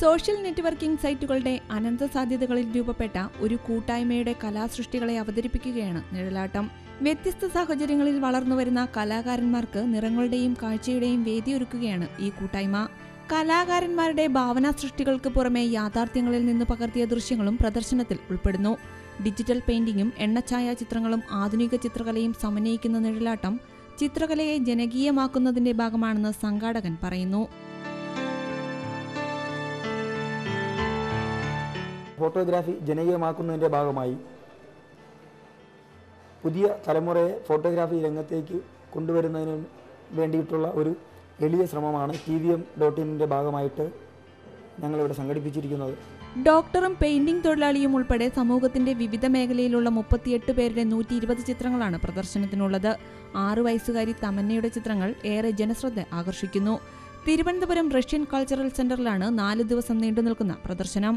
Social networking സൈറ്റുകളുടെ അനന്ത സാധ്യതകളിൽ രൂപപ്പെട്ട ഒരു കൂട്ടായ്മയുടെ കലാസൃഷ്ടികളെ അവതരിപ്പിക്കുകയാണ് നിഴലാട്ടം. വ്യത്യസ്ത സാഹചര്യങ്ങളിൽ വളർന്നുവരുന്ന കലാകാരന്മാർക്ക് നിറങ്ങളുടെയും കാഴ്ചയുടെയും വേദിയൊരുക്കുകയാണ് ഈ കൂട്ടായ്മ. കലാകാരന്മാരുടെ ഭാവനാ സൃഷ്ടികൾക്ക് പുറമെ യാഥാർത്ഥ്യങ്ങളിൽ നിന്ന് പകർത്തിയ ദൃശ്യങ്ങളും പ്രദർശനത്തിൽ ഉൾപ്പെടുന്നു. ഡിജിറ്റൽ പെയിന്റിങ്ങും എണ്ണഛായ ചിത്രങ്ങളും ആധുനിക ചിത്രകലയും സമന്വയിക്കുന്ന നിഴലാട്ടം ചിത്രകലയെ ജനകീയമാക്കുന്നതിന്റെ ഭാഗമാണെന്ന് സംഘാടകൻ പറയുന്നു. ഫോട്ടോഗ്രാഫി ജനകീയമാക്കുന്നതിന്റെ ഭാഗമായി പുതിയ തലമുറയെ ഫോട്ടോഗ്രാഫി രംഗത്തേക്ക് കൊണ്ടുവരുന്നതിന് വേണ്ടിയിട്ടുള്ള ഒരു എളിയ ശ്രമമാണ് ടി വി എം ഡോട്ട് ഇന്നിന്റെ ഭാഗമായിട്ട് ഞങ്ങളിവിടെ സംഘടിപ്പിച്ചിരിക്കുന്നത്. ഡോക്ടറും പെയിന്റിംഗ് തൊഴിലാളിയും ഉൾപ്പെടെ സമൂഹത്തിന്റെ വിവിധ മേഖലയിലുള്ള മുപ്പത്തിയെട്ട് പേരുടെ നൂറ്റി ഇരുപത് ചിത്രങ്ങളാണ് പ്രദർശനത്തിനുള്ളത്. ആറു വയസ്സുകാരി തമന്നയുടെ ചിത്രങ്ങൾ ഏറെ ജനശ്രദ്ധ ആകർഷിക്കുന്നു. തിരുവനന്തപുരം റഷ്യൻ കൾച്ചറൽ സെന്ററിലാണ് നാല് ദിവസം നീണ്ടു നിൽക്കുന്ന പ്രദർശനം.